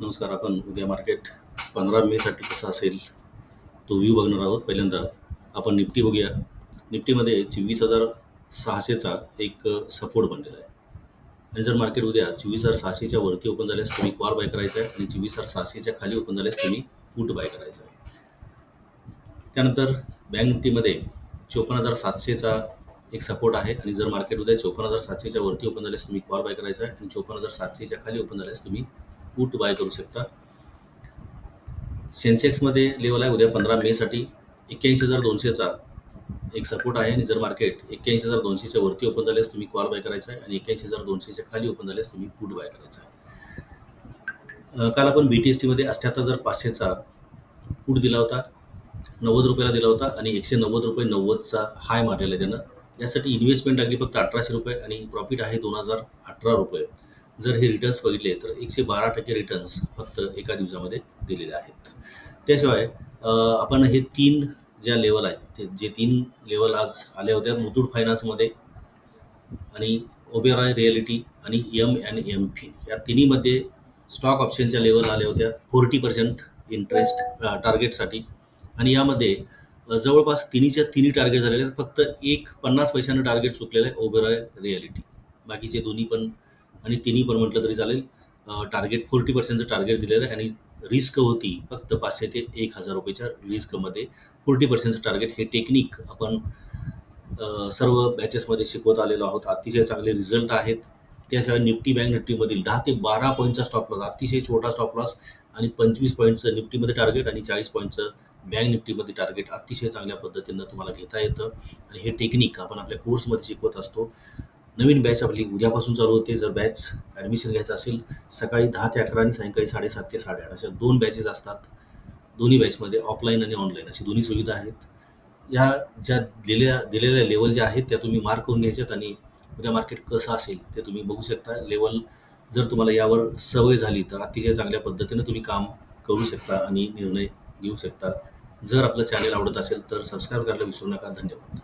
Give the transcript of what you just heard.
नमस्कार आपण उद्या मार्केट पंधरा मेसाठी कसं असेल तो व्ह्यू बघणार आहोत. पहिल्यांदा आपण निफ्टी बघूया. निफ्टीमध्ये चोवीस हजार सहाशेचा एक सपोर्ट बनलेला आहे. आणि जर मार्केट उद्या चोवीस हजार सहाशेच्या वरती ओपन झाल्यास तुम्ही कॉल बाय करायचा आहे आणि चोवीस हजार सहाशेच्या खाली ओपन झाल्यास तुम्ही पुट बाय करायचा आहे. त्यानंतर बँक निफ्टीमध्ये चोपन्न हजार सातशेचा एक सपोर्ट आहे आणि जर मार्केट उद्या चोपन्न हजार सातशेच्या वरती ओपन झाल्यास तुम्ही कॉल बाय करायचा आहे आणि चोपन्न हजार सातशेच्या खाली ओपन झाल्यास तुम्ही पुट बाय करू शकता. सेन्सेक्समध्ये लेवल आहे उद्या पंधरा मेसाठी एक्क्याऐंशी हजार दोनशेचा एक सपोर्ट आहे आणि जर मार्केट एक्क्याऐंशी हजार दोनशेच्या वरती ओपन झाल्यास तुम्ही कॉल बाय करायचा आहे आणि एक्क्याऐंशी हजार दोनशेच्या खाली ओपन झाल्यास तुम्ही पुट बाय करायचा आहे. काल आपण बी टी एस टीमध्ये अठ्ठ्याहत्तर हजार पाचशेचा पुट दिला होता. नव्वद रुपयाला दिला होता आणि एकशे नव्वद रुपये नव्वदचा हाय मारलेला आहे त्यानं. यासाठी इन्व्हेस्टमेंट लागली फक्त अठराशे रुपये आणि प्रॉफिट आहे दोन हजार अठरा रुपये. जर हे रिटर्न्स बघितले तर एकशे बारा टक्के रिटर्न्स फक्त एका दिवसामध्ये दिलेले आहेत. त्याशिवाय आपण हे तीन ज्या लेवल आहेत ते जे तीन लेवल आज आल्या होत्या मुथूट फायनान्समध्ये आणि ओबेरॉय रिॲलिटी आणि एम अँड एम फिन या तिन्हीमध्ये स्टॉक ऑप्शनच्या लेवल आल्या होत्या फोर्टी पर्सेंट इंटरेस्ट टार्गेटसाठी आणि यामध्ये जवळपास तिन्हीच्या तिन्ही टार्गेट झालेले आहेत फक्त एक पन्नास पैशानं टार्गेट चुकलेलं आहे ओबेरॉय रिॲलिटी बाकीचे दोन्ही पण आणि तिन्ही पण म्हटलं तरी चालेल. टार्गेट फोर्टी पर्सेंटचं टार्गेट दिलेलं आहे. आणि रिस्क होती फक्त पाचशे ते एक हजार रुपयाच्या रिस्कमध्ये फोर्टी पर्सेंटचं टार्गेट हे टेक्निक आपण सर्व बॅचेसमध्ये शिकवत आलेलो आहोत. अतिशय चांगले रिझल्ट आहेत. त्याशिवाय निफ्टी बँक निफ्टीमधील दहा ते बारा पॉईंटचा स्टॉप लॉस अतिशय छोटा स्टॉप लॉस आणि पंचवीस पॉईंटचं निफ्टीमध्ये टार्गेट आणि चाळीस पॉईंटचं बँक निफ्टीमध्ये टार्गेट अतिशय चांगल्या पद्धतीनं तुम्हाला घेता येतं. आणि हे टेक्निक आपण आपल्या कोर्समध्ये शिकवत असतो. नवीन बॅच आपली उद्यापासून चालू होते. जर बॅच ॲडमिशन घ्यायचं असेल सकाळी दहा ते अकरा आणि सायंकाळी साडेसात ते साडेआठ अशा दोन बॅचेस असतात. दोन्ही बॅचमध्ये ऑफलाईन आणि ऑनलाईन अशी दोन्ही सुविधा आहेत. या ज्या दिलेल्या दिलेल्या लेवल ज्या आहेत त्या तुम्ही मार्क करून घ्यायच्यात आणि उद्या मार्केट कसं असेल ते तुम्ही बघू शकता. लेवल जर तुम्हाला यावर सवय झाली तर अतिशय चांगल्या पद्धतीनं तुम्ही काम करू शकता आणि निर्णय घेऊ शकता. जर आपलं चॅनल आवडत असेल तर सबस्क्राईब करायला विसरू नका. धन्यवाद.